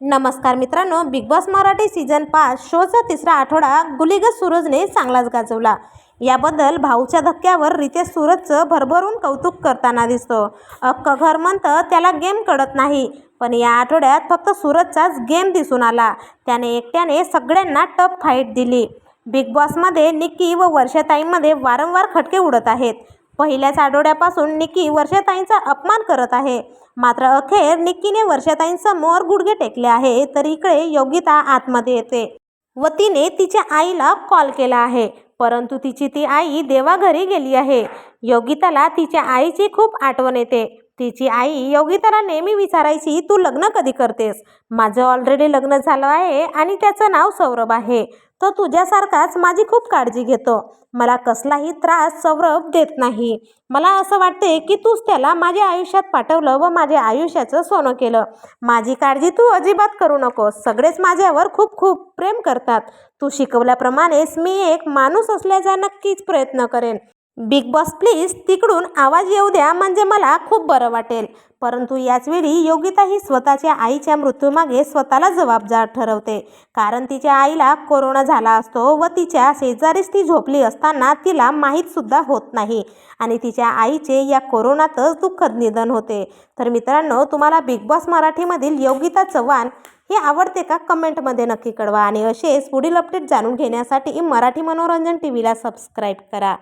नमस्कार मित्रांनो big boss Marathi season पाच शोचा तिसरा आठवडा गुलिगत सूरजने चांगलाच गाजवला. याबद्दल भाऊच्या धक्क्यावर रितेश सूरजचं भरभरून कौतुक करताना दिसतो. अख्खं घर म्हणतं त्याला गेम कळत नाही. पण या आठवड्यात फक्त सूरजचाच गेम दिसून आला. त्याने एकट्याने सगळ्यांना टफ फाईट दिली. बिग बॉसमध्ये निक्की व वर्षाताईमध्ये वारंवार खटके उडत आहेत. पहिल्याच आठवड्यापासून निक्की वर्षाताईंचा अपमान करत आहे. मात्र अखेर निक्कीने वर्षाताईंसमोर गुडघे टेकले आहे तर इकडे योगिता आतमध्ये येते. व तिने तिच्या आईला कॉल केला आहे परंतु तिची ती आई देवाघरी गेली आहे. योगिताला तिच्या आईची खूप आठवण येते. तिची आई योगिताला नेहमी विचारायची तू लग्न कधी करतेस? माझं ऑलरेडी लग्न झालं आहे आणि त्याचं नाव सौरभ आहे. तो तुझ्यासारखाच माझी खूप काळजी घेतो. मला कसलाही त्रास सौरभ देत नाही. मला असं वाटते की तूच त्याला माझ्या आयुष्यात पाठवलं व माझ्या आयुष्याचं सोनं केलं. माझी काळजी तू अजिबात करू नकोस. सगळेच माझ्यावर खूप खूप प्रेम करतात. तू शिकवल्याप्रमाणेच मी एक माणूस असल्याचा नक्कीच प्रयत्न करेन. बिग बॉस प्लीज तिकडून आवाज येऊ द्या म्हणजे मला खूप बरं वाटेल. परंतु याचवेळी योगिता ही स्वतःच्या आईच्या मृत्यूमागे स्वतःला जबाबदार ठरवते. कारण तिच्या आईला कोरोना झाला असतो व तिच्या शेजारीच ती झोपली असताना तिला माहीतसुद्धा होत नाही. आणि तिच्या आईचे या कोरोनातच दुःखद निधन होते. तर मित्रांनो तुम्हाला बिग बॉस मराठीमधील योगिता चव्हाण हे आवडते का कमेंटमध्ये नक्की कळवा. आणि असेच पुढील अपडेट जाणून घेण्यासाठी मराठी मनोरंजन टी व्हीला सबस्क्राईब करा.